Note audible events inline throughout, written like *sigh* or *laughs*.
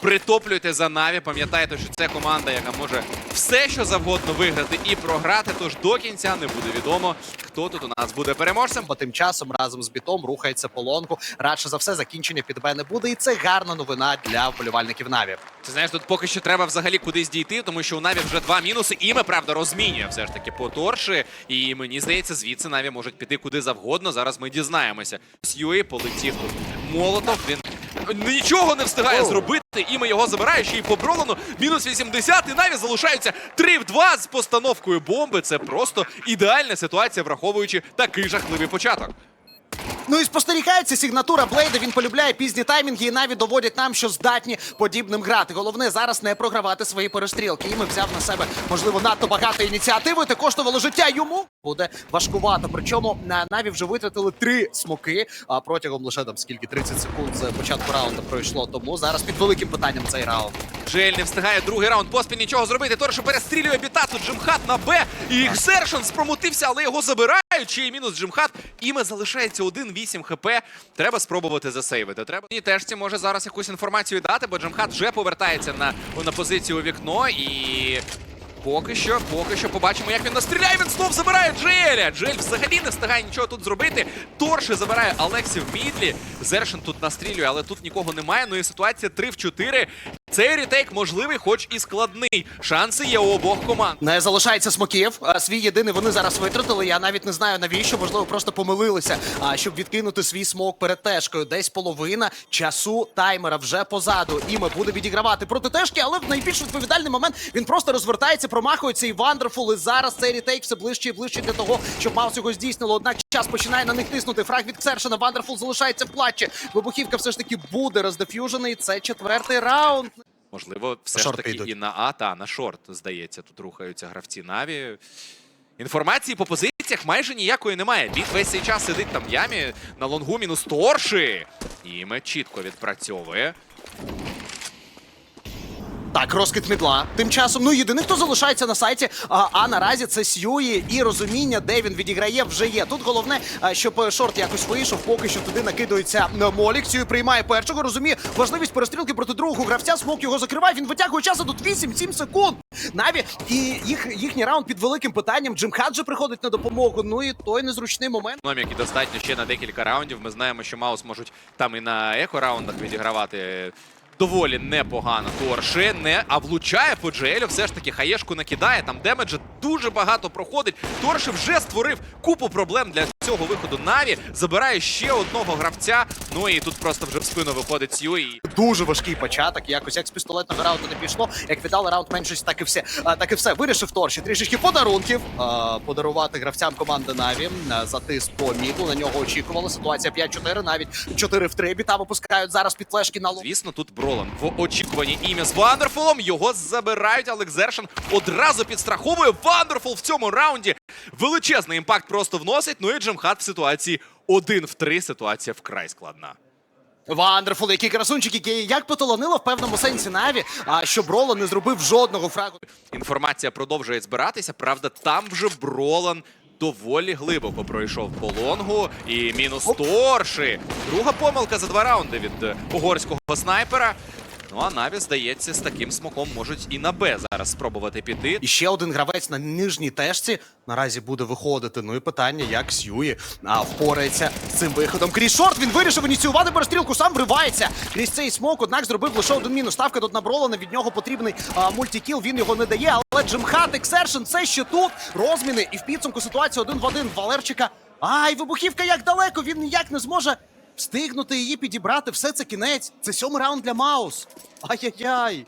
Притоплюйте за Наві. Пам'ятайте, що це команда, яка може все, що завгодно виграти і програти. Тож до кінця не буде відомо, хто тут у нас буде переможцем. Бо тим часом разом з бітом рухається по лонгу. Радше за все, закінчення під Б не буде, і це гарна новина для вболівальників Наві. Ти знаєш, тут поки що треба взагалі кудись дійти, тому що у Наві вже два мінуси. Іме, правда, розмінює все ж таки по торші. І мені здається, звідси Наві можуть піти куди завгодно. Зараз ми дізнаємося. Сьюї полетів тут. Молотов. Він нічого не встигає зробити. Іме його забирає ще й по Бролану. Мінус 80. І навіть залишаються 3 в 2 з постановкою бомби. Це просто ідеальна ситуація, враховуючи такий жахливий початок. Ну і спостерігається сигнатура Блейда. Він полюбляє пізні таймінги і навіть доводять нам, що здатні подібним грати. Головне зараз не програвати свої перестрілки. І ми взяв на себе можливо надто багато ініціативи. Це коштувало життя йому. Буде важкувато. Причому на Наві вже витратили три смоки. А протягом лише там скільки 30 секунд з початку раунду пройшло. Тому зараз під великим питанням цей раунд. Джель не встигає другий раунд поспіль нічого зробити. Торшо перестрілює біта. Тут Джимхат на Б. І Ексершн спромутився, але його забирають. Й мінус Джимхат. Іме залишається 1-8 хп. Треба спробувати засейвити. Треба і теж ці може зараз якусь інформацію дати, бо Джимхат вже повертається на, на позицію у вікно і. Поки що, поки що побачимо, як він настріляє. Він знов забирає Джеля. Джель взагалі не встигає нічого тут зробити. Торши забирає Алексі в мідлі. Зершин тут настрілює, але тут нікого немає. Ну і ситуація 3 в 4. Цей ретейк можливий, хоч і складний. Шанси є у обох команд. Не залишається смоків. Свій єдиний вони зараз витратили. Я навіть не знаю навіщо. Можливо, просто помилилися. А щоб відкинути свій смок перед тежкою. Десь половина часу таймера вже позаду. Іме буде відігравати проти тежки, але в найбільш відповідальний момент він просто розвертається, промахується і вандерфул. І зараз цей ретейк все ближче і ближче для того, щоб Маус його здійснило. Однак час починає на них тиснути. Фраг від Ксершена. Вандерфул залишається в плачі. Вибухівка все ж таки буде роздеф'южений. Це четвертий раунд. Можливо, все ж таки йдуть. і на А, та на шорт, здається, тут рухаються гравці Наві. Інформації по позиціях майже ніякої немає. Біт весь цей час сидить там в ямі на лонгу мінус торші. Іме чітко відпрацьовує. Так, розкид мідла. Тим часом, ну єдиний, хто залишається на сайті, а, а наразі це Сьюї і розуміння, де він відіграє, вже є. Тут головне, щоб шорт якось вийшов, поки що туди накидується Молік. Сьюї приймає першого, розуміє важливість перестрілки проти другого гравця. Смок його закриває. Він витягує часу тут 8-7 секунд. Наві і їх їхній раунд під великим питанням. Джим Хаджи приходить на допомогу. Ну і той незручний момент. Економіки достатньо ще на декілька раундів. Ми знаємо, що Маус можуть там і на еко-раундах відігравати. Доволі непогано. Торши не, а влучає по Джелю. Все ж таки хаєшку накидає. Там демеджа дуже багато проходить. Торши вже створив купу проблем для цього виходу. Наві забирає ще одного гравця. Ну і тут просто вже в спину виходить Сью. І Дуже важкий початок. Якось як з пістолетного раунду не пішло. Як віддали раунд меншість, так і все. А, так і все. Вирішив Торші трішечки подарунків. А, подарувати гравцям команди Наві а, за тиск по міду. На нього очікували. Ситуація 5-4, навіть 4 в 3. Біта випускають зараз під флешки на лу. звісно, тут Бролан в очікуванні ім'я з Вандерфулом. Його забирають. Алекзершин одразу підстраховує. Вандерфул в цьому раунді величезний імпакт просто вносить. Ну і Джемхат в ситуації 1 в 3. Ситуація вкрай складна. Вандерфул, який красунчик, який як потолонило в певному сенсі Наві, а що Броло не зробив жодного фрагу. Інформація продовжує збиратися. Правда, там вже Бролан доволі глибоко пройшов по лонгу. І мінус торши. Друга помилка за два раунди від угорського снайпера. Ну а Наві, здається, з таким смоком можуть і на Б зараз спробувати піти. І ще один гравець на нижній тежці наразі буде виходити. Ну і питання, як Сьюї впорається з цим виходом. Крізь шорт він вирішив ініціювати перестрілку, сам вривається крізь цей смок. Однак зробив лише один мінус. Ставка тут на Бролана. Від нього потрібний а, мультикіл. Він його не дає. Але Джимхат, Ексершн, це ще тут. Розміни. І в підсумку ситуація один в один. Валерчика. Ай, вибухівка як далеко. Він ніяк не зможе встигнути її підібрати. Все це кінець. Це сьомий раунд для Маус. Ай-яй-яй.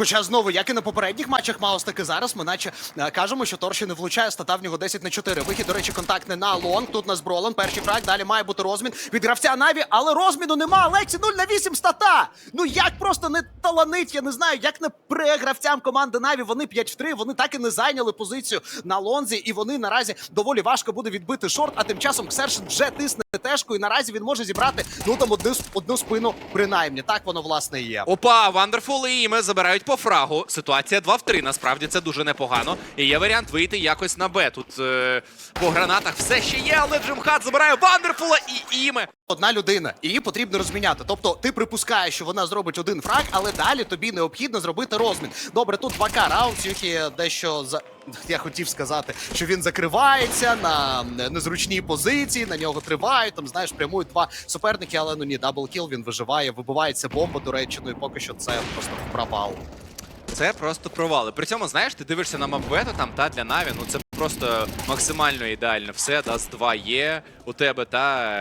Хоча знову, як і на попередніх матчах Маус, так і зараз ми наче е, кажемо, що Торші не влучає, стата в нього 10 на 4. Вихід, до речі, контактний на лонг. Тут на Бролан, перший фраг, далі має бути розмін від гравця Наві, але розміну нема. Алексі 0 на 8 стата. Ну як просто не таланить, я не знаю, як не при гравцям команди Наві. Вони 5 в 3, вони так і не зайняли позицію на лонзі, і вони наразі доволі важко буде відбити шорт. А тим часом Ксершин вже тисне тежку, і наразі він може зібрати ну там одну, одну спину принаймні. Так воно власне і є. Опа, Вандерфул і Іме забирають по фрагу. Ситуація 2 в 3. Насправді це дуже непогано. І є варіант вийти якось на Б. Тут е, по гранатах все ще є, але Джимхат забирає Вандерфула і іме. Одна людина, її потрібно розміняти. Тобто ти припускаєш, що вона зробить один фраг, але далі тобі необхідно зробити розмін. Добре, тут 2К раунд, Сюхі дещо за. Я хотів сказати, що він закривається на незручній позиції, на нього тривають. Там знаєш, прямують два суперники, але ну ні, даблкіл, він виживає, вибивається бомба, до речі, ну поки що це просто провал. Це просто провали. При цьому, знаєш, ти дивишся на мапбету там та для Наві, ну це просто максимально ідеально. Все, Даст 2 є у тебе, та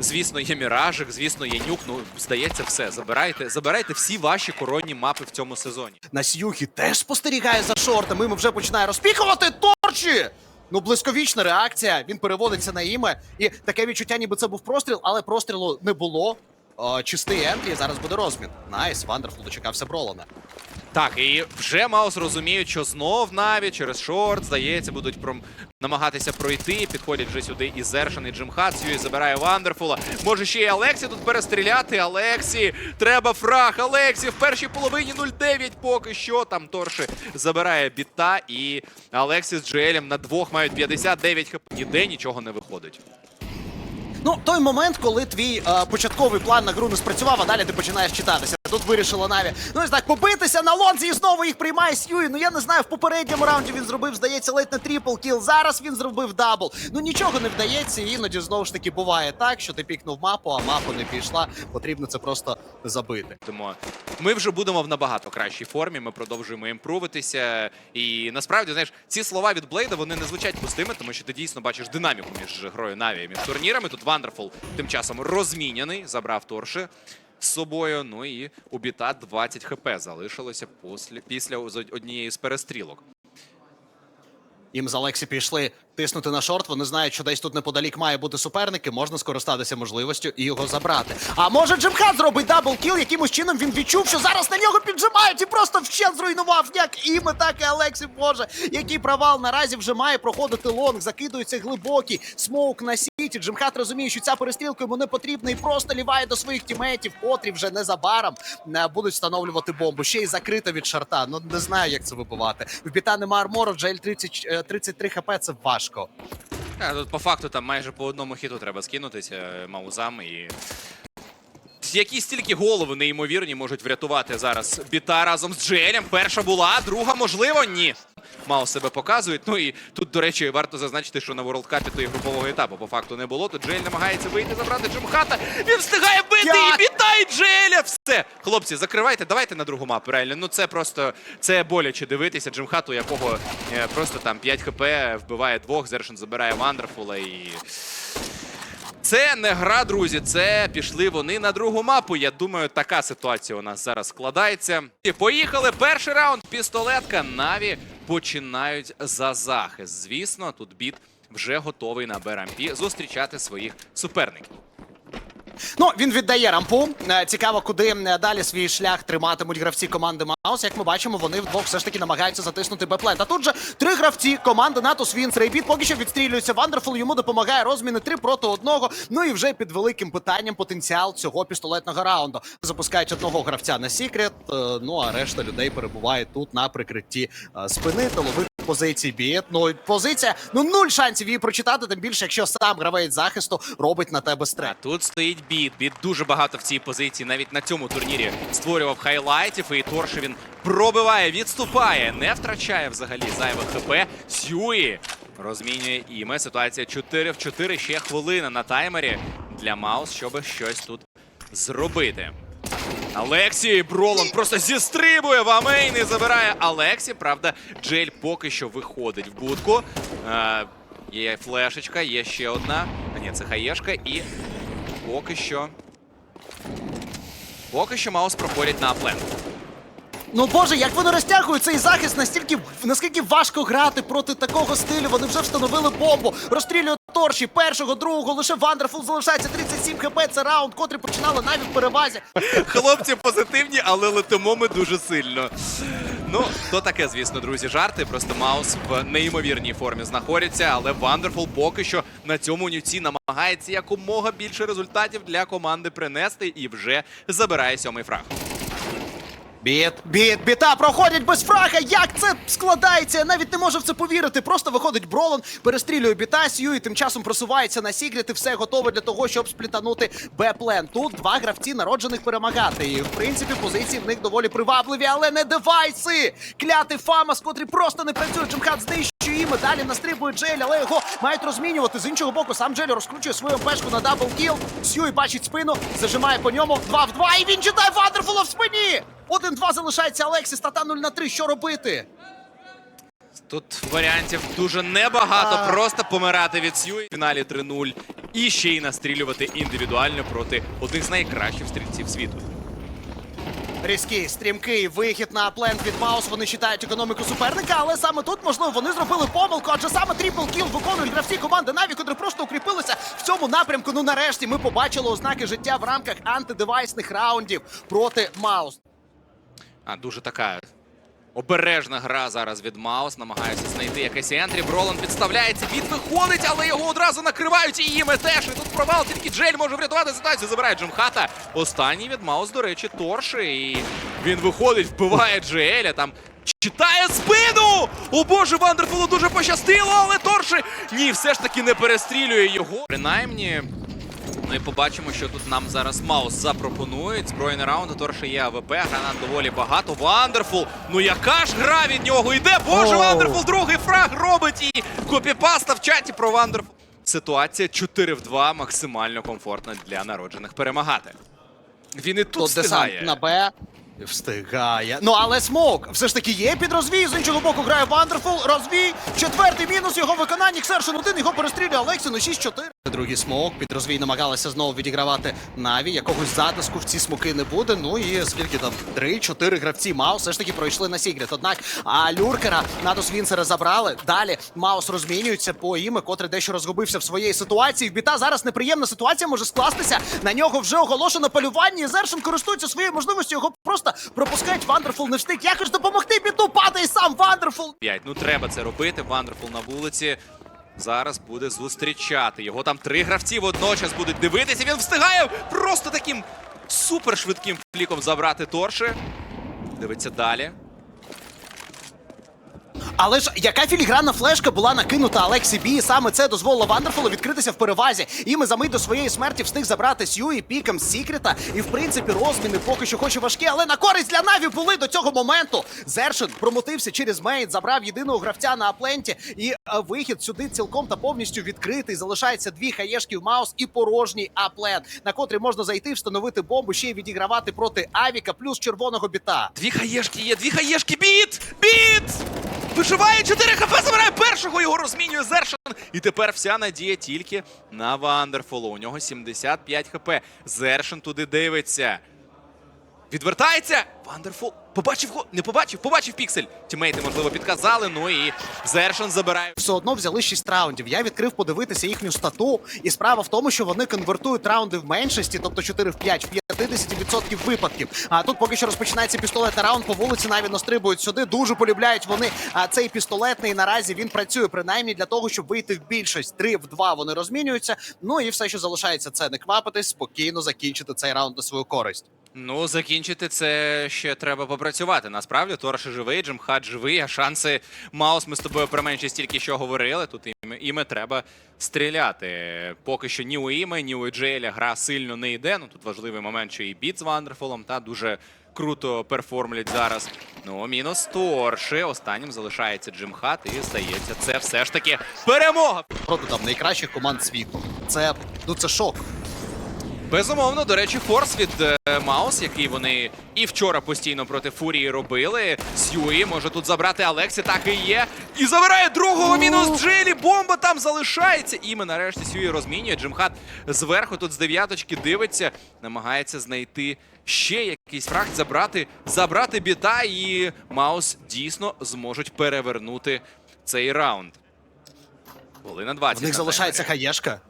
звісно, є міражик, звісно, є нюк. Ну, здається, все. Забирайте, забирайте всі ваші коронні мапи в цьому сезоні. На Сюхі теж спостерігає за шортами. Йому вже починає розпікувати торчі. Ну, блисковічна реакція. Він переводиться на іме. І таке відчуття, ніби це був простріл, але прострілу не було. О, чистий ентрі, зараз буде розмін. Найс, Вандерфул дочекався Бролана. Так, і вже Маус розуміють, що знов Наві через шорт, здається, будуть пром... намагатися пройти. Підходять вже сюди і Зершин, і Джимхат. Сьюї забирає Вандерфула. Може ще й Алексі тут перестріляти. Алексі, треба фраг. Алексі в першій половині 0-9 поки що. Там Торши забирає біта. І Алексі з Джелем на двох мають 59 хп. Ніде нічого не виходить. Ну, той момент, коли твій е, початковий план на гру не спрацював, а далі ти починаєш читатися. Тут вирішила Наві. Ну і так, побитися на лонзі і знову їх приймає Сьюї. Ну я не знаю, в попередньому раунді він зробив, здається, ледь не трипл кіл. Зараз він зробив дабл. Ну нічого не вдається, і іноді знову ж таки буває так, що ти пікнув мапу, а мапа не пішла. Потрібно це просто забити. Тому ми вже будемо в набагато кращій формі. Ми продовжуємо імпрувитися. І насправді, знаєш, ці слова від Блейда вони не звучать пустими, тому що ти дійсно бачиш динаміку між грою Наві і між турнірами. Тут Вандерфул тим часом розміняний, забрав торши з собою. Ну і у біта 20 хп залишилося після, після однієї з перестрілок. Їм з Алексі пішли тиснути на шорт. Вони знають, що десь тут неподалік має бути суперники. Можна скористатися можливістю і його забрати. А може Джимхат зробить дабл кіл, якимось чином він відчув, що зараз на нього піджимають і просто вщент зруйнував як іме, так і Алексі. Боже, який провал наразі вже має проходити лонг. Закидується глибокий смоук на сіті. Джимхат розуміє, що ця перестрілка йому не потрібна і просто ліває до своїх тіметів, котрі вже незабаром е, будуть встановлювати бомбу. Ще й закрита від шарта. Ну не знаю, як це вибивати. В біта нема армору, Джель 30, е, 33 хп. Це важко. А, тут по факту там майже по одному хіту треба скинутися е, маузам і. Які стільки голови неймовірні можуть врятувати зараз біта разом з Джелем. Перша була, друга, можливо, ні. Мало себе показують. Ну і тут, до речі, варто зазначити, що на World Cup то і групового етапу по факту не було. Тут Джель намагається вийти, забрати Джимхата. Він встигає бити і біта, і Джеля. Все. Хлопці, закривайте, давайте на другу мапу. Реально, ну це просто це боляче дивитися. Джимхату, якого е, просто там 5 хп вбиває двох, Зершин забирає Вандерфула і. Це не гра, друзі. Це пішли вони на другу мапу. Я думаю, така ситуація у нас зараз складається. І поїхали. Перший раунд. Пістолетка. Наві починають за захист. Звісно, тут біт вже готовий на Берампі зустрічати своїх суперників. Ну, він віддає рампу. Е, Цікаво, куди е, далі свій шлях триматимуть гравці команди Маус. Як ми бачимо, вони вдвох все ж таки намагаються затиснути Беплент. А тут же три гравці команди НАТО Свінс. Рейбіт поки що відстрілюється. Вандерфул йому допомагає розміни три проти одного. Ну і вже під великим питанням потенціал цього пістолетного раунду. Запускають одного гравця на секрет. е, Ну а решта людей перебуває тут на прикритті е, спини, тилових позицій бієт. Ну позиція, ну нуль шансів її прочитати, тим більше, якщо сам гравець захисту робить на тебе А стреп. тут стоїть біт. Біт дуже багато в цій позиції. Навіть на цьому турнірі створював хайлайтів. І Торши він пробиває, відступає, не втрачає взагалі зайвих хп. Сюї розмінює іме. Ситуація 4 в 4. Ще хвилина на таймері для Маус, щоб щось тут зробити. Алексій Бролан просто зістрибує в амейн і забирає Алексі. Правда, Джель поки що виходить в будку. Е, є флешечка, є ще одна. А ні, це хаєшка і поки що. Поки що Маус проходять на плен. Ну боже, як вони розтягують цей захист настільки наскільки важко грати проти такого стилю. Вони вже встановили бомбу, розстрілюють торші першого, другого. Лише Вандерфул залишається 37 хп. Це раунд, котрий починали навіть в перевазі. Хлопці позитивні, але летимо ми дуже сильно. Ну, то таке, звісно, друзі, жарти. Просто Маус в неймовірній формі знаходиться, але Вандерфул поки що на цьому нюці намагається якомога більше результатів для команди принести і вже забирає сьомий фраг. Біт, біт, біта проходять без фрага. Як це складається? Я навіть не можу в це повірити. Просто виходить Бролон, перестрілює біта, Сью і тим часом просувається на Сігріт і все готове для того, щоб сплітанути Б-плен. Тут два гравці народжених перемагати. І в принципі позиції в них доволі привабливі, але не девайси. Кляти Фамас, котрі просто не працює. Джимхат знищує їм. Далі настрибує Джель, але його мають розмінювати. З іншого боку, сам Джель розкручує свою пешку на дабл кіл. Сью бачить спину, зажимає по ньому. Два в два. І він читає Вандерфула в спині. Один-два залишається Алексіс, та 0 на 3. Що робити? Тут варіантів дуже небагато. Просто помирати від Сью в фіналі 3-0 і ще й настрілювати індивідуально проти одних з найкращих стрільців світу. Різкий, стрімкий вихід на плент від Маус. Вони читають економіку суперника, але саме тут, можливо, вони зробили помилку, адже саме трипл кіл виконують гравці команди Наві, котрі просто укріпилися в цьому напрямку. Ну нарешті ми побачили ознаки життя в рамках антидевайсних раундів проти Маус. А дуже така обережна гра зараз від Маус. Намагаються знайти якесь ентрі. Бролан підставляється, від виходить, але його одразу накривають і їм теж. І тут провал, тільки Джель може врятувати ситуацію. Забирає Джимхата. Останній від Маус, до речі, торши. І він виходить, вбиває Джеля. Там читає спину! О боже, Вандерфулу дуже пощастило, але торши ні, все ж таки не перестрілює його. Принаймні. Ну і побачимо, що тут нам зараз Маус запропонують. Збройний раунд, у Торша є АВП, гранат доволі багато. Вандерфул! Ну яка ж гра від нього йде? Боже, Вандерфул другий фраг робить і копіпаста в чаті про Вандерфул. Ситуація 4 в 2 максимально комфортна для народжених перемагати. Він і тут Тут встигає. на Б. Встигає. Ну але смок все ж таки є під розвій. З іншого боку грає Вандерфул. Розвій. Четвертий мінус його виконання. Ксершин один його перестрілює Алексі на 6-4. Другий смок. Під розвій намагалися знову відігравати Наві. Якогось затиску в ці смоки не буде. Ну і скільки там? Три-чотири гравці Маус все ж таки пройшли на Сігрет. Однак а Люркера Надус Вінсера забрали. Далі Маус розмінюється по іме, котрий дещо розгубився в своїй ситуації. В біта зараз неприємна ситуація може скластися. На нього вже оголошено полювання. І Зершин користується своєю можливістю. Його просто пропускають. Вандерфул не встиг. Якось допомогти біту. Падає сам Вандерфул. 5. Ну треба це робити. Вандерфул на вулиці. Зараз буде зустрічати. Його там три гравці водночас будуть дивитися. Він встигає просто таким супершвидким фліком забрати Торше. Дивиться далі. Але ж яка філігранна флешка була накинута Алексі Бі, саме це дозволило Вандерфулу відкритися в перевазі. І ми за мить до своєї смерті встиг забрати Сью і піком з Сікрета. І в принципі розміни поки що хоч і важкі, але на користь для Наві були до цього моменту. Зершин промотився через мейн, забрав єдиного гравця на апленті, і е, вихід сюди цілком та повністю відкритий. Залишається дві хаєшки в Маус і порожній аплен, на котрий можна зайти, встановити бомбу, ще й відігравати проти Авіка, плюс червоного біта. Дві хаєшки є, дві хаєшки. Біт! Біт! Виживає 4 хп, забирає першого, його розмінює Зершин. І тепер вся надія тільки на Вандерфолу. У нього 75 хп. Зершин туди дивиться. Відвертається. Вандерфул. Побачив го. Не побачив, побачив піксель. Тімейти, можливо, підказали. Ну і Зершин забирає. все одно взяли 6 раундів. Я відкрив подивитися їхню стату, і справа в тому, що вони конвертують раунди в меншості, тобто 4 в 5, в 50% випадків. А тут поки що розпочинається пістолетний раунд по вулиці. Навіть настрибують сюди. Дуже полюбляють вони. А цей пістолетний наразі він працює принаймні для того, щоб вийти в більшість. 3 в 2 вони розмінюються. Ну і все, що залишається, це не квапитись, спокійно закінчити цей раунд на свою користь. Ну, закінчити це ще треба попрацювати. Насправді, Торш живий, Джимхат живий, а шанси Маус ми з тобою про меншість тільки що говорили. Тут іме, іме треба стріляти. Поки що ні у іме, ні у Джеля гра сильно не йде. Ну тут важливий момент, що і біт з Вандерфолом, та дуже круто перформлять зараз. Ну, мінус Торши. Останнім залишається Джимхат, і здається, це все ж таки перемога. Проти там найкращих команд світу. Це ну це шок. Безумовно, до речі, форс від е, Маус, який вони і вчора постійно проти Фурії робили. Сьюї може тут забрати Алексі, так і є. І забирає другого мінус Джилі. Бомба там залишається. І ми нарешті Сьюї розмінює. Джимхат зверху тут з дев'яточки дивиться, намагається знайти ще якийсь фраг, забрати, забрати біта, і Маус дійсно зможуть перевернути цей раунд. Хвилина 20. В них залишається хаєшка.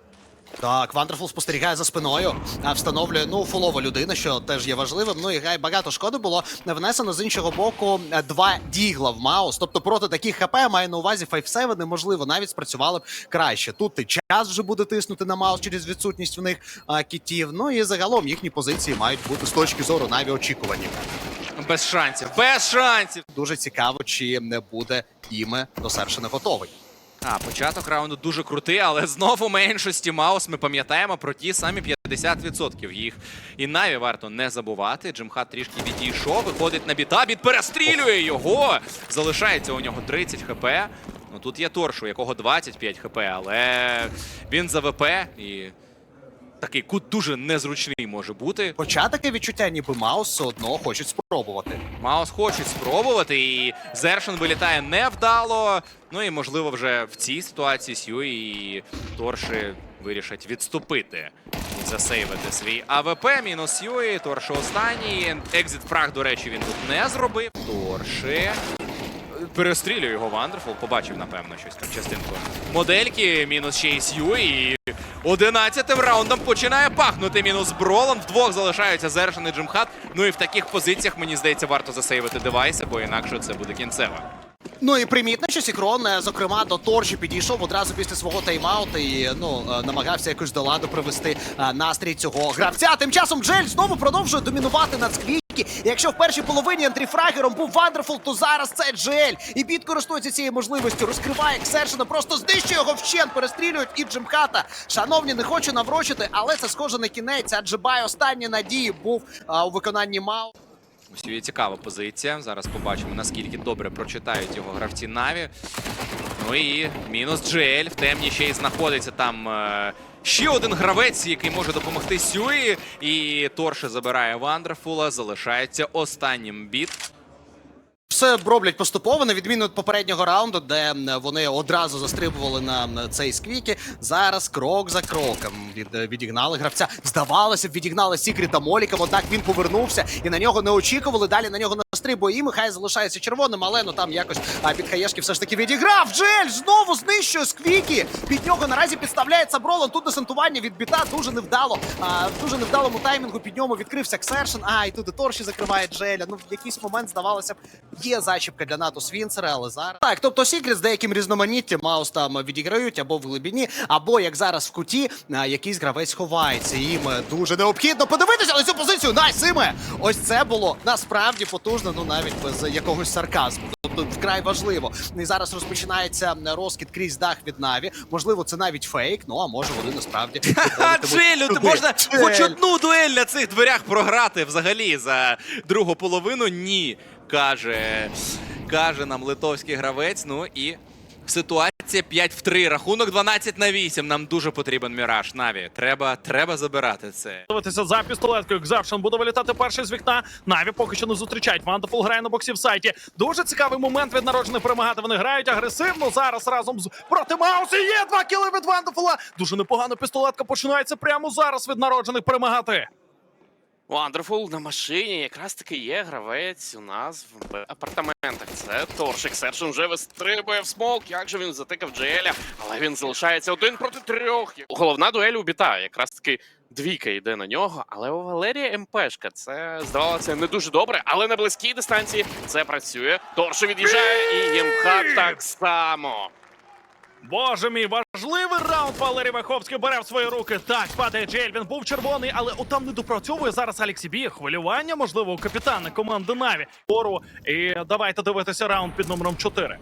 Так, Вандерфул спостерігає за спиною, а встановлює ну фулова людина, що теж є важливим. Ну і гай багато шкоди було внесено з іншого боку е, два дігла в Маус. Тобто проти таких ХП має на увазі 5-7, неможливо навіть спрацювали б краще. Тут і час вже буде тиснути на Маус через відсутність в них а, кітів. Ну і загалом їхні позиції мають бути з точки зору наві очікувані. без шансів, без шансів. Дуже цікаво, чи не буде іме до Сершина готовий. А, початок раунду дуже крутий, але знову меншості Маус. Ми пам'ятаємо про ті самі 50% їх. І Наві варто не забувати. Джимхат трішки відійшов, виходить на біта, біт перестрілює його. Залишається у нього 30 хп. Ну тут є торшу, якого 25 хп, але він за ВП і такий кут дуже незручний може бути. Хоча таке відчуття, ніби Маус все одно хочуть спробувати. Маус хочуть спробувати, і Зершин вилітає невдало. Ну і можливо вже в цій ситуації Сьюї і Торши вирішать відступити і засейвити свій АВП. Мінус Сьюї, Торши останній. Екзит фраг, до речі, він тут не зробив. Торши. Перестрілює його Вандерфул, побачив, напевно, щось там частинку. Модельки, мінус ще Сью, і 11 раундом починає пахнути мінус Бролан. Вдвох залишаються Зершин і Джимхат. Ну і в таких позиціях, мені здається, варто засейвити девайси, бо інакше це буде кінцево. Ну і примітно, що Сікрон, е, зокрема, до Торчі підійшов одразу після свого тайм-ауту і ну е, намагався якось до ладу привести е, настрій цього гравця. Тим часом Джель знову продовжує домінувати над сквіки. Якщо в першій половині антріфрагером був Вандерфул, то зараз це Джель. І Біт користується цією можливістю, розкриває Ксершина, просто знищує його вщент, перестрілюють і Джимхата. Шановні, не хочу наврочити, але це схоже на кінець. Адже Бай останні надії був а, у виконанні Мау. Ось є цікава позиція. Зараз побачимо, наскільки добре прочитають його гравці Наві. Ну і мінус Джель. В темні ще й знаходиться там е, ще один гравець, який може допомогти Сюї. І Торше забирає Вандерфула. Залишається останнім біт. Все роблять поступово, на відміну від попереднього раунду, де вони одразу застрибували на цей сквіки. Зараз крок за кроком від, е, відігнали гравця. Здавалося б, відігнали Сікріта Моліка, однак він повернувся і на нього не очікували. Далі на нього настрибує і Михай залишається червоним, але ну там якось а, під хаєшки все ж таки відіграв. Джель знову знищує сквіки. Під нього наразі підставляється Бролан. Тут десантування від біта дуже невдало. А, дуже невдалому таймінгу під ньому відкрився Ксершин. А, і тут Торші закриває Джеля. Ну, в якийсь момент здавалося б, є зачіпка для НАТО Свінцера, але зараз. Так, тобто Сікрет з деяким різноманіттям Маус там відіграють або в глибині, або як зараз в куті, а, якийсь гравець ховається. Їм е, дуже необхідно подивитися на цю позицію. Найс, Іме! Ось це було насправді потужно, ну навіть без якогось сарказму. Тобто вкрай важливо. І зараз розпочинається розкид крізь дах від Наві. Можливо, це навіть фейк, ну а може вони насправді. Ха, виходитимуть Джелю, ти можна хоч одну дуель на цих дверях програти взагалі за другу половину? Ні, каже, каже нам литовський гравець. Ну і ситуація 5 в 3. Рахунок 12 на 8. Нам дуже потрібен міраж. Наві. Треба, треба забирати це. Дивитися за пістолеткою. Кзавшин буде вилітати перший з вікна. Наві поки що не зустрічають. Вандефул грає на боксі в сайті. Дуже цікавий момент від народжених перемагати. Вони грають агресивно. Зараз разом з проти Маусі є два кіли від Вандефула. Дуже непогана пістолетка починається прямо зараз від народжених перемагати. Вандерфул на машині якраз таки є гравець у нас в апартаментах. Це Торшик. Сершин вже вистрибує в смок. Як же він затикав Джеля, але він залишається один проти трьох. Головна дуель у біта. Якраз таки двійка йде на нього. Але у Валерія МПшка це здавалося не дуже добре, але на близькій дистанції це працює. Торши від'їжджає і ЄМХ так само. Боже мій, важливий раунд Валерій Ваховський бере в свої руки. Так, падає Джель, він був червоний, але отам не допрацьовує зараз Алексі Бі. Хвилювання, можливо, у капітана команди Наві. Пору. І давайте дивитися раунд під номером 4.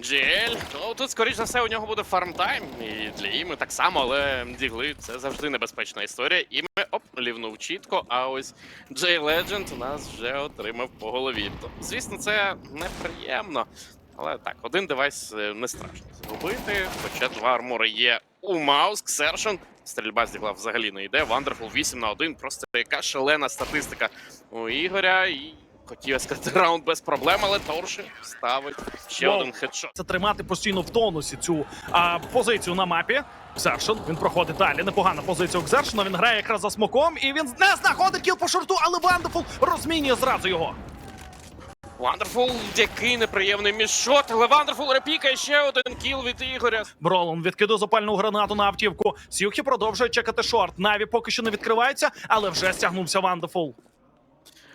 Джель, ну тут, скоріш за все, у нього буде фармтайм. І для Іми так само, але дігли це завжди небезпечна історія. Іми оп, лівнув чітко, а ось Джей Ледженд у нас вже отримав по голові. То, звісно, це неприємно. Але так, один девайс е, не страшно зробити. Хоча два армори є у Маус, Ксершон. Стрільба з дігла взагалі не йде. Вандерфул 8 на 1. Просто яка шалена статистика у Ігоря. І хотів сказати *laughs* раунд без проблем, але Торши ставить ще Вау. один хедшот. Це тримати постійно в тонусі цю а, позицію на мапі. Кзершин, він проходить далі. Непогана позиція у Кзершина. Він грає якраз за смоком, і він не знаходить кіл по шорту, але Вандефул розмінює зразу його. Вандерфул, який неприємний мішот, але Вандерфул репікає ще один кіл від Ігоря. Бролон відкидує запальну гранату на автівку. Сюхі продовжує чекати шорт. Наві поки що не відкривається, але вже стягнувся Вандефул.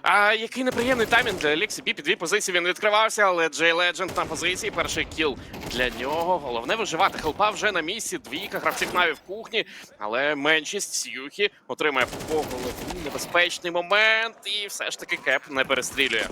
А який неприємний таймінг для Еліксі Бі. Під дві позиції він відкривався, але Джей Ледженд на позиції. Перший кіл для нього. Головне виживати. Хелпа вже на місці. Двійка гравців Наві в кухні. Але меншість Сюхі отримає по голові небезпечний момент. І все ж таки кеп не перестрілює.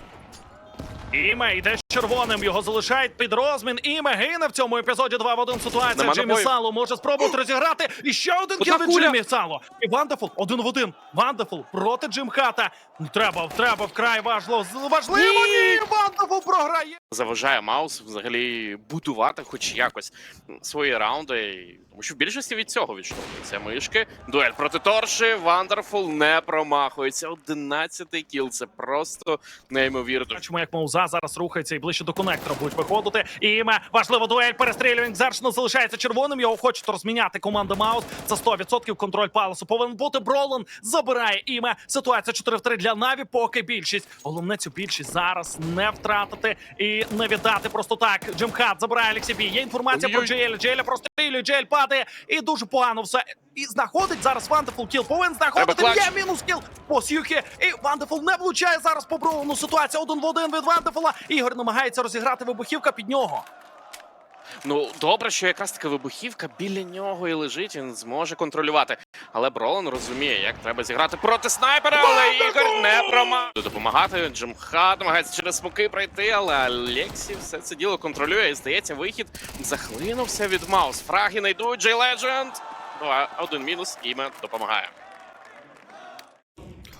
Іме йде з червоним, його залишають під розмін. Іме гине в цьому епізоді 2 в 1 ситуація. Нема Джиммі набоїв. Сало може спробувати розіграти. І ще один Одна кіл від куля. Джиммі Сало. І Вандефул один в один. Вандефул проти Джим Хата. Ну, Треба, треба вкрай важливо. Важливо, ні! Вандефул програє. заважає Маус взагалі будувати хоч якось свої раунди. Тому що в більшості від цього відштовхуються мишки. Дуель проти Торші. Вандерфул не промахується. 11-й кіл. Це просто неймовірно. Бачимо, як Мауза зараз рухається і ближче до конектора будуть виходити. І іме важлива дуель. перестрілювань Зершина залишається червоним. Його хочуть розміняти команда Маус. Це 100% контроль паласу. Повинен бути Бролан. Забирає іме. Ситуація 4 в 3 для Наві. Поки більшість. Головне цю більшість зараз не втратити і не віддати просто так. Джим Хат забирає Алексій Бі. Є інформація про. Джеля. Джеля прострілює. Джель падає. І дуже погано все. І знаходить зараз Вандефул кіл. Повинен знаходити. Є мінус кіл по Сюхі. І Вандефул не влучає зараз по ситуацію Ситуація один в один від Вандефула. Ігор намагається розіграти вибухівка під нього. Ну добре, що якраз таки вибухівка біля нього і лежить. Він зможе контролювати. Але Бролан розуміє, як треба зіграти проти снайпера, але Ігор не промах. Допомагати. Джимха намагається через смоки пройти, але Алексі все це діло контролює. І здається, вихід захлинувся від Маус. Фраги не йдуть. Джей Ледженд. Два, один мінус. Іме допомагає.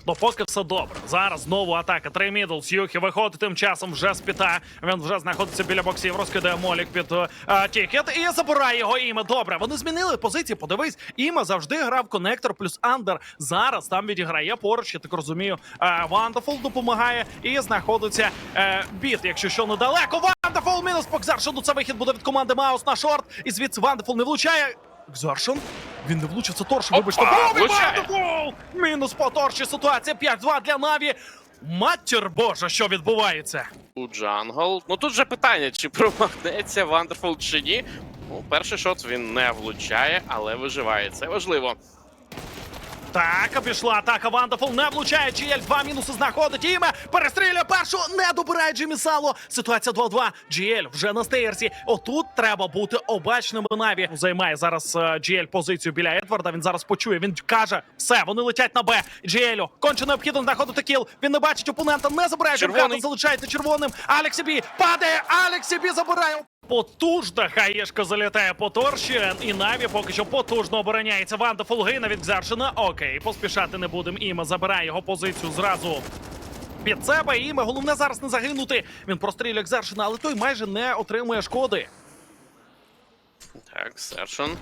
Ну, поки все добре. Зараз знову атака. Три мідл. Сюхі виходить тим часом вже з піта. Він вже знаходиться біля боксів, розкидає молік під е, тікет і забирає його іме. Добре, вони змінили позиції. Подивись, іме завжди грав конектор плюс андер. Зараз там відіграє поруч, я так розумію. Е, Вандефул допомагає і знаходиться е, біт, якщо що недалеко. Вандефул мінус по Кзаршону. Це вихід буде від команди Маус на шорт. І звідси Вандефул не влучає. Кзаршон? Він не влучив, це Торш, вибачте. Вандефул! Мінус по Торші. Ситуація 5-2 для Наві. Матір Божа, що відбувається? У Джангл. Ну тут же питання, чи промахнеться Вандерфул чи ні. Ну, перший шот він не влучає, але виживає. Це важливо. Так, пішла атака Вандефул, не влучає. GL два мінуси знаходить іме. Перестрілює першу, не добирає Джиммі Сало. Ситуація 2-2. GL вже на стейрсі. Отут треба бути обачними Наві. Займає зараз е, GL позицію біля Едварда. Він зараз почує. Він каже: все, вони летять на Б. GL конче необхідно знаходити кіл. Він не бачить опонента, не забирає Червоний. Джимхата, залишається червоним. Алексі Бі падає. Алексі Бі забирає. Потужна хаєшка залітає по торші, і Наві поки що потужно обороняється. Ванда Фулгина від Кзаршина. Окей, поспішати не будемо. Іма забирає його позицію зразу. Під себе іме головне зараз не загинути. Він прострілює Кзаршина, але той майже не отримує шкоди. Так, Сершон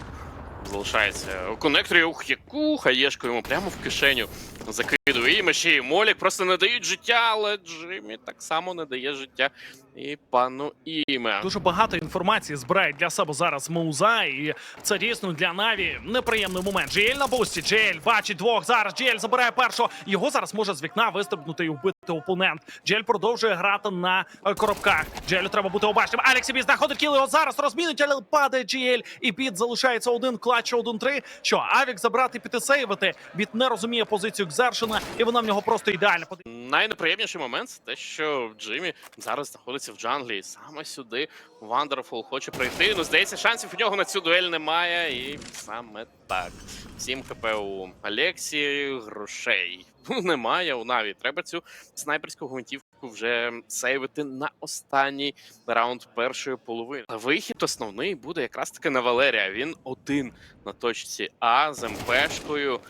залишається у конекторі. Ух, яку хаєшку йому прямо в кишеню закидує. І ще й Молік просто не дають життя, але Джиммі так само не дає життя і пану Іме. Дуже багато інформації збирає для себе зараз Муза, і це дійсно для Наві неприємний момент. Джіель на бусті. Джіель бачить двох. Зараз Джіель забирає першого. Його зараз може з вікна вистрибнути і вбити опонент. Джіель продовжує грати на е, коробках. Джіелю треба бути обачним. Алексі Бі знаходить кіл, його зараз розмінить, але падає Джіель. І Біт залишається один клатч, один-три. Що Авік забрати піти сейвити. Біт не розуміє позицію Кзершина, і вона в нього просто ідеальна. Найнеприємніший момент це те, що Джиммі зараз знаходиться в джанглі, і саме сюди Вандерфул хоче прийти. Ну, здається, шансів у нього на цю дуель немає. І саме так. 7 хп у Алексі, грошей *laughs* немає у Наві. Треба цю снайперську гвинтівку вже сейвити на останній раунд першої половини. Вихід основний буде якраз таки на Валерія. Він один на точці А з МПшкою.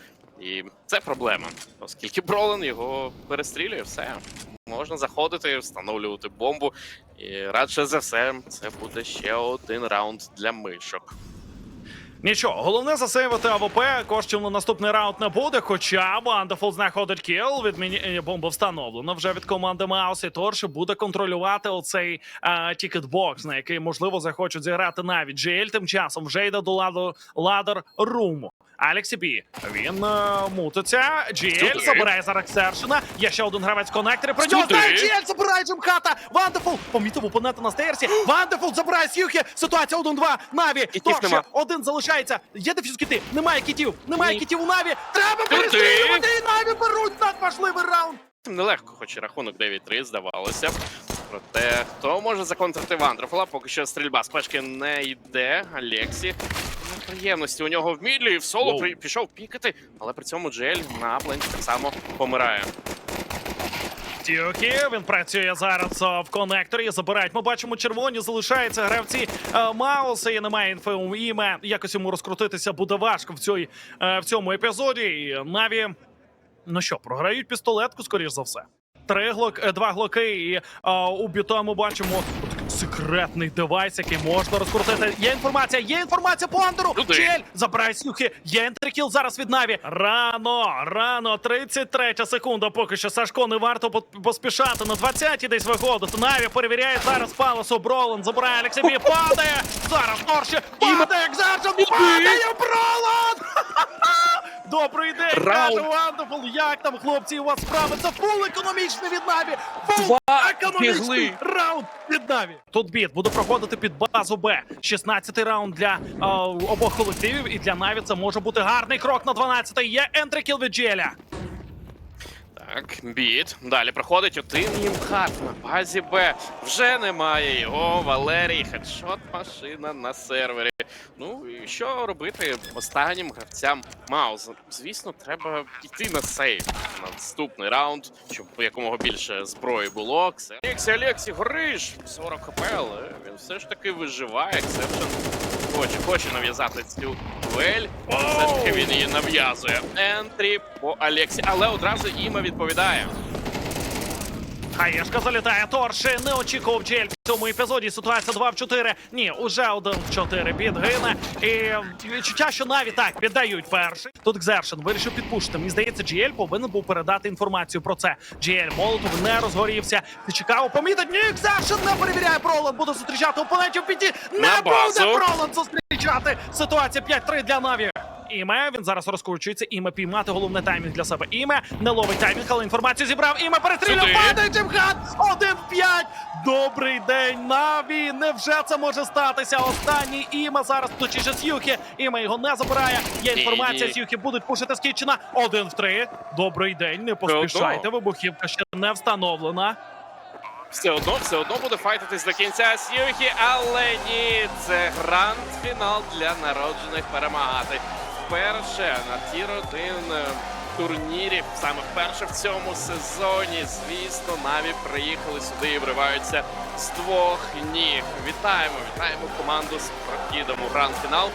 І це проблема, оскільки Бролен його перестрілює, все. Можна заходити, встановлювати бомбу. І радше за все, це буде ще один раунд для мишок. Нічого, головне засейвати АВП. Коштів на наступний раунд не буде. Хоча Вандефул знаходить кіл. Відміні бомба встановлена вже від команди Маус. І Торш буде контролювати оцей а, тікетбокс, на який можливо захочуть зіграти навіть. Джейль тим часом вже йде до ладу ладер руму. Алексі Бі. Він е, мутиться. Джіель Сюди. забирає зараз Сершина. Є ще один гравець коннектори. Про нього Сюди. знає Джіель забирає Джимхата. Вандефул помітив опонента на стейрсі. Вандефул забирає Сьюхі. Ситуація 1-2. Наві. Кітів нема. один залишається. Є дефюз кіти. Немає кітів. Немає Ні. кітів у Наві. Треба Туди. перестрілювати. І Наві беруть надважливий раунд. нелегко, хоч і рахунок 9-3, здавалося. б. Проте хто може законтрити Вандерфула? Поки що стрільба з пешки не йде. Алексі. Неприємності у нього в мідлі і в соло при- пішов пікати, але при цьому Джель на пленті так само помирає. Тюхі, він працює зараз в конекторі. Забирають. Ми бачимо червоні, залишаються гравці а, Мауса. І немає інфи у іме. Якось йому розкрутитися буде важко в цій, е, в цьому епізоді. І Наві, ну що, програють пістолетку, скоріш за все. Три глок, е, два глоки, і а, у бітому бачимо такий секретний девайс, який можна розкрутити. Є інформація, є інформація по андеру. Чель забирає снюхи. Є ентрикіл зараз від Наві. Рано, рано, 33 секунда. Поки що Сашко не варто поспішати. На 20-й десь виходити. Наві перевіряє зараз Паласу. Бролан забирає Алексібі. Падає. Зараз Торші. Падає Екзаршон. Падає Бролан. *laughs* Добрий день, каже. Вандефул. Як там, хлопці, у вас справи? Це фул економічний від Наві. Фул економічний раунд від Наві. Тут біт буде проходити під базу Б. 16-й раунд для а, обох колективів. І для Наві це може бути гарний крок на 12-й. Є ентрикіл від Джеля. Так, біт. Далі проходить один їмхат на базі Б. Вже немає його. Валерій, хедшот машина на сервері. Ну і що робити останнім гравцям Маус? Звісно, треба йти на сейв на наступний раунд, щоб якомога більше зброї було. Алексі, Алексі, гориш! 40 хп, але він все ж таки виживає. Ексепшн хоче, хоче нав'язати цю дуель. Все-таки він її нав'язує. Ентрі по Алексі, але одразу іма відповідає. Хаєшка залітає. Торши не очікував Джель в цьому епізоді. Ситуація 2 в 4. Ні, уже 1 в 4 підгине. І відчуття, що навіть так віддають перший. Тут Гзершин вирішив підпушити. Мені здається, Джіель повинен був передати інформацію про це. Джіель Молотов не розгорівся. Ти чекав, помітить. Ні, Гзершин не перевіряє Пролан. Буде зустрічати опонентів в піті. Не На базу. буде Пролан зустрічати. Ситуація 5-3 для Наві. Іме, він зараз розкручується. Іме піймати головне таймінг для себе. Іме не ловить таймінг, але інформацію зібрав. Іме перестріляв. Падає Джимхат. 1-5. Добрий день, Наві. Невже це може статися? Останній Іме зараз точніше Сюхі. Іме його не забирає. Є інформація. Сюхі будуть пушити з Кітчена. Один в три. Добрий день. Не поспішайте. Вибухівка ще не встановлена. Все одно, все одно буде файтитись до кінця Сьюхі, але ні, це гранд-фінал для народжених перемагати. Вперше на тір 1 турнірі, саме вперше в цьому сезоні. Звісно, Наві приїхали сюди і вриваються з двох ніг. Вітаємо, вітаємо команду з прохідом у гранд-фінал.